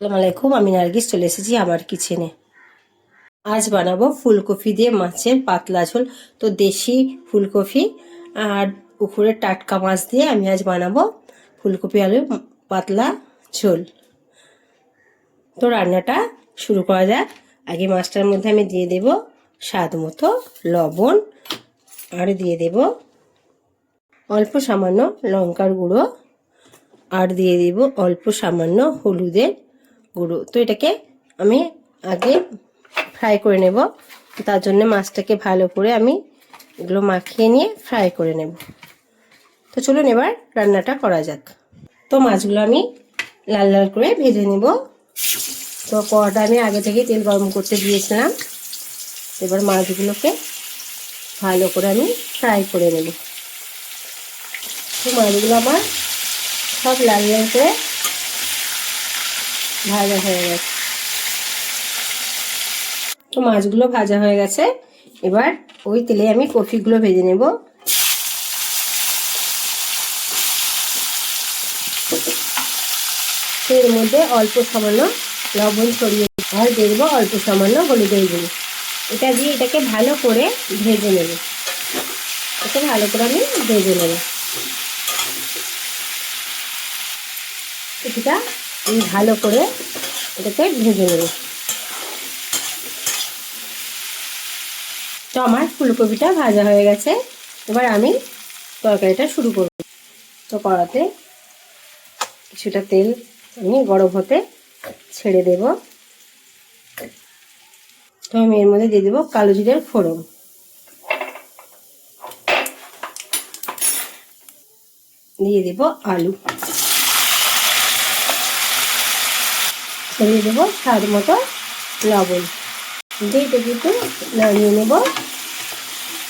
আসসালামু আলাইকুম আমি নার্গিস, চলে এসেছি আমার কিচেনে আজ বানাবো ফুলকপি দিয়ে মাছের পাতলা ঝোল। তো দেশি ফুলকপি আর পুকুরের টাটকা মাছ দিয়ে আমি আজ বানাবো ফুলকপি আলু পাতলা ঝোল। তো রান্নাটা শুরু করা যাক। আগে মাছটার মধ্যে আমি দিয়ে দেব স্বাদ মতো লবণ আর দিয়ে দেব অল্প সামান্য লঙ্কার গুঁড়ো আর দিয়ে দিব অল্প সামান্য হলুদের গুঁড়ো। তো এটাকে আমি আগে ফ্রাই করে নেব। তার জন্য মাছটাকে ভালো করে আমি এগুলো মাখিয়ে নিয়ে ফ্রাই করে নেব। তো চলুন এবার রান্নাটা করা যাক। তো মাছগুলো আমি লাল লাল করে ভেজে নেব। তো কড়াটা আমি আগে থেকে তেল গরম করতে দিয়েছিলাম। এবার মাছগুলোকে ভালো করে আমি ফ্রাই করে নেব। তো মাছগুলো আমার সব লাল লাল করে ভাজা হয়ে গেছে। তো মাছগুলো ভাজা হয়ে গেছে। এবার ওই তেলে আমি কফিগুলো ভেজে নেব। এর মধ্যে অল্প সামান্য লবণ ছড়িয়ে আর দেখব অল্প সামান্য হলুদের গুঁড়ো। এটা দিয়ে এটাকে ভালো করে ভেজে নেব। এটা ভালো করে আমি ভেজে নেব। এটা আমি ভালো করে এটাকে ভেজে নেব। তো আমার ফুলকপিটা ভাজা হয়ে গেছে। এবার আমি তরকারিটা শুরু করব। তো কড়াতে কিছুটা তেল আমি গরম হতে ছেড়ে দেব। তো আমি এর মধ্যে দিয়ে দেবো কালো জিরের ফোড়ন। দিয়ে দেবো আলু। দিয়ে দেবো স্বাদ মতো লবণ। দিয়ে এটাকে একটু নাড়িয়ে নেব।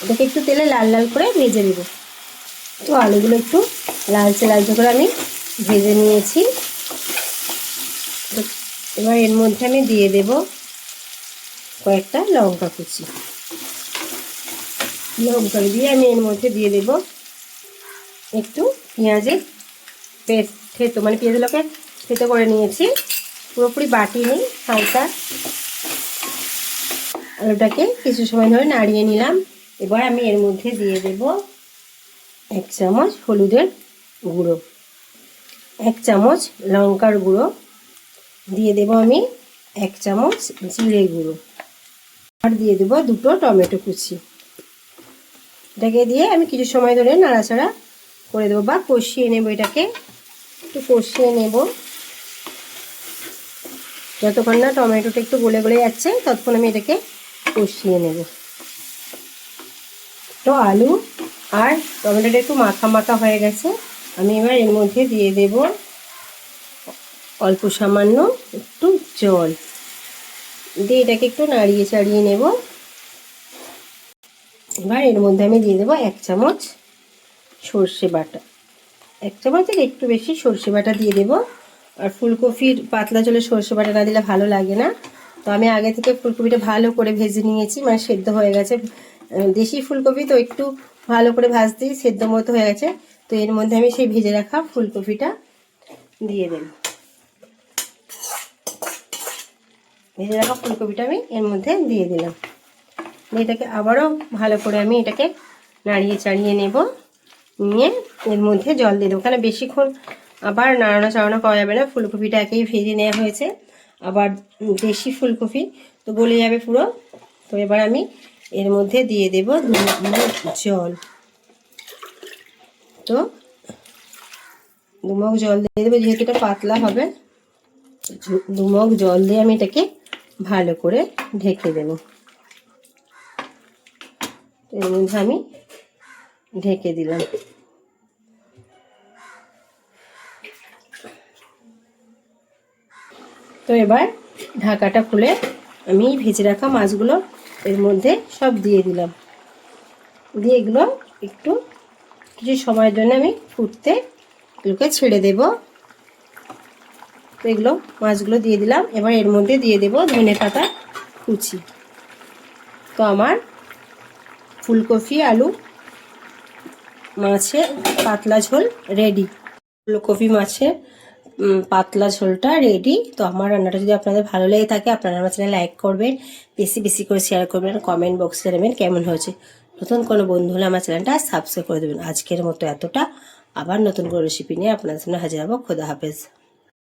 এটাকে একটু তেলে লাল লাল করে ভেজে নেব। তো আলুগুলো একটু লালচে লালচে করে আমি ভেজে নিয়েছি। এবার এর মধ্যে আমি দিয়ে দেব কয়েকটা লঙ্কা কুচি। লঙ্কা দিয়ে আমি এর মধ্যে দিয়ে দেব একটু পেঁয়াজের পেস্ট, থেতো মানে পেঁয়াজগুলোকে থেতো করে নিয়েছি। পুরোপুরি বাটি নেই, হালকা। আলুটাকে কিছু সময় ধরে নাড়িয়ে নিলাম। এবার আমি এর মধ্যে দিয়ে দেব এক চামচ হলুদের গুঁড়ো, এক চামচ লঙ্কার গুঁড়ো, দিয়ে দেব আমি এক চামচ জিরে গুঁড়ো, আর দিয়ে দেব দুটো টমেটো কুচি। এটাকে দিয়ে আমি কিছু সময় ধরে নাড়াচাড়া করে দেবো বা কষিয়ে নেব এটাকে। একটু কষিয়ে নেব। যতক্ষণ না টমেটোটা একটু গলে গলে যাচ্ছে, ততক্ষণ আমি এটাকে কষিয়ে নেব। তো আলু আর টমেটোটা একটু মাখা মাখা হয়ে গেছে, আমি এবার এর মধ্যে দিয়ে দেব অল্প সামান্য একটু জল। দিয়ে এটাকে একটু নাড়িয়ে চাড়িয়ে নেব। এবার এর মধ্যে আমি দিয়ে দেবো এক চামচ সর্ষে বাটা। এক চামচের একটু বেশি সর্ষে বাটা দিয়ে দেবো। আর ফুলকপির পাতলা জলে সর্ষে বাটা না দিলে ভালো লাগে না। তো আমি আগে থেকে ফুলকপিটা ভালো করে ভেজে নিয়েছি মানে সেদ্ধ হয়ে গেছে। দেশি ফুলকপি তো একটু ভালো করে ভাজতেই সেদ্ধ মতো হয়ে গেছে। তো এর মধ্যে আমি সেই ভেজে রাখা ফুলকপিটা দিয়ে দেব। ভেজে রাখা ফুলকপিটা আমি এর মধ্যে দিয়ে দিলাম। এটাকে আবারও ভালো করে আমি এটাকে নাড়িয়ে চাড়িয়ে নেব। নিয়ে এর মধ্যে জল দিয়ে দেবো। ওখানে বেশিক্ষণ আবার নাড়ানো চাড়ানো করা যাবে না, ফুলকপিটা একেই ভেজে নেওয়া হয়েছে। আবার দেশি ফুলকপি, তো গলে যাবে পুরো। তো এবার আমি এর মধ্যে দিয়ে দেব জল। তো দুমগ জল দিয়ে দেবো, যেহেতু এটা পাতলা হবে দুমগ জল দিয়ে আমি এটাকে ভালো করে ঢেকে দেব। এর মধ্যে আমি ঢেকে দিলাম। তো এবার ঢাকাটা খুলে আমি ভেজে রাখা মাছগুলো এর মধ্যে সব দিয়ে দিলাম। দিয়ে এগুলো একটু কিছু সময়ের জন্য আমি ফুটতে এগুলোকে ছেড়ে দেব। তো এগুলো মাছগুলো দিয়ে দিলাম। এবার এর মধ্যে দিয়ে দেব ধনে পাতা, কুচি। তো আমার ফুলকপি, আলু মাছের পাতলা ঝোল রেডি। ফুলকপি মাছের পাতলা ঝোলটা রেডি তো আমার রান্নাটা যদি আপনাদের ভালো লেগে থাকে, আপনারা আমার চ্যানেল লাইক করবেন, বেশি বেশি করে শেয়ার করবেন কমেন্ট বক্সে জানাবেন কেমন হয়েছে। নতুন কোনো বন্ধু হলে আমার চ্যানেলটা সাবস্ক্রাইব করে দেবেন। আজকের মতো এতটা। আবার নতুন কোনো রেসিপি নিয়ে আপনাদের সামনে হাজির হব। খোদা হাফেজ।